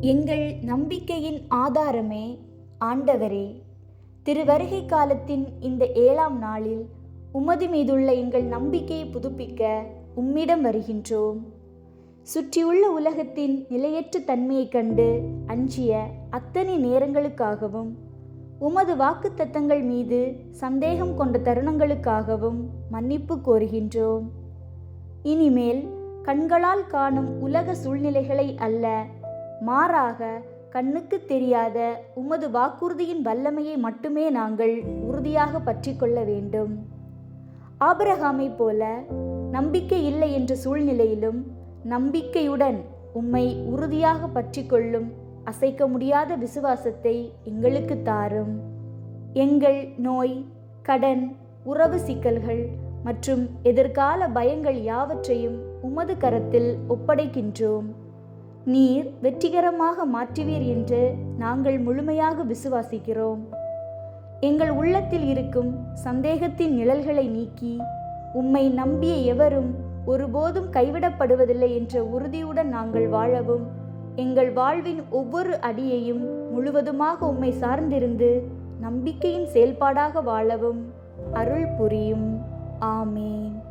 எங்கள் நம்பிக்கையின் ஆதாரமே ஆண்டவரே. திருவருகை காலத்தின் இந்த ஏழாம் நாளில் உமது மீதுள்ள எங்கள் நம்பிக்கையை புதுப்பிக்க உம்மிடம் வருகின்றோம். சுற்றியுள்ள உலகத்தின் நிலையற்ற தன்மையைக் கண்டு அஞ்சிய அத்தனை நேரங்களுக்காகவும் உமது வாக்குத்தத்தங்கள் மீது சந்தேகம் கொண்ட தருணங்களுக்காகவும் மன்னிப்பு கோருகின்றோம். இனிமேல் கண்களால் காணும் உலக சூழ்நிலைகளை அல்ல மாறாக கண்ணுக்கு தெரியாத உமது வாக்குறுதியின் வல்லமையை மட்டுமே நாங்கள் உறுதியாக பற்றி கொள்ள வேண்டும். ஆபரகாமை போல நம்பிக்கை இல்லை என்ற சூழ்நிலையிலும் நம்பிக்கையுடன் உம்மை உறுதியாக பற்றி கொள்ளும் அசைக்க முடியாத விசுவாசத்தை எங்களுக்கு தாரும். எங்கள் நோய் கடன் உறவு சிக்கல்கள் மற்றும் எதிர்கால பயங்கள் யாவற்றையும் உமது கரத்தில் ஒப்படைக்கின்றோம். நீர் வெற்றிகரமாக மாற்றுவீர் என்று நாங்கள் முழுமையாக விசுவாசிக்கிறோம். எங்கள் உள்ளத்தில் இருக்கும் சந்தேகத்தின் நிழல்களை நீக்கி உம்மை நம்பிய எவரும் ஒருபோதும் கைவிடப்படுவதில்லை என்ற உறுதியுடன் நாங்கள் வாழவும் எங்கள் வாழ்வின் ஒவ்வொரு அடியையும் முழுவதுமாக உம்மை சார்ந்திருந்து நம்பிக்கையின் செயல்பாடாக வாழவும் அருள் புரியும். ஆமேன்.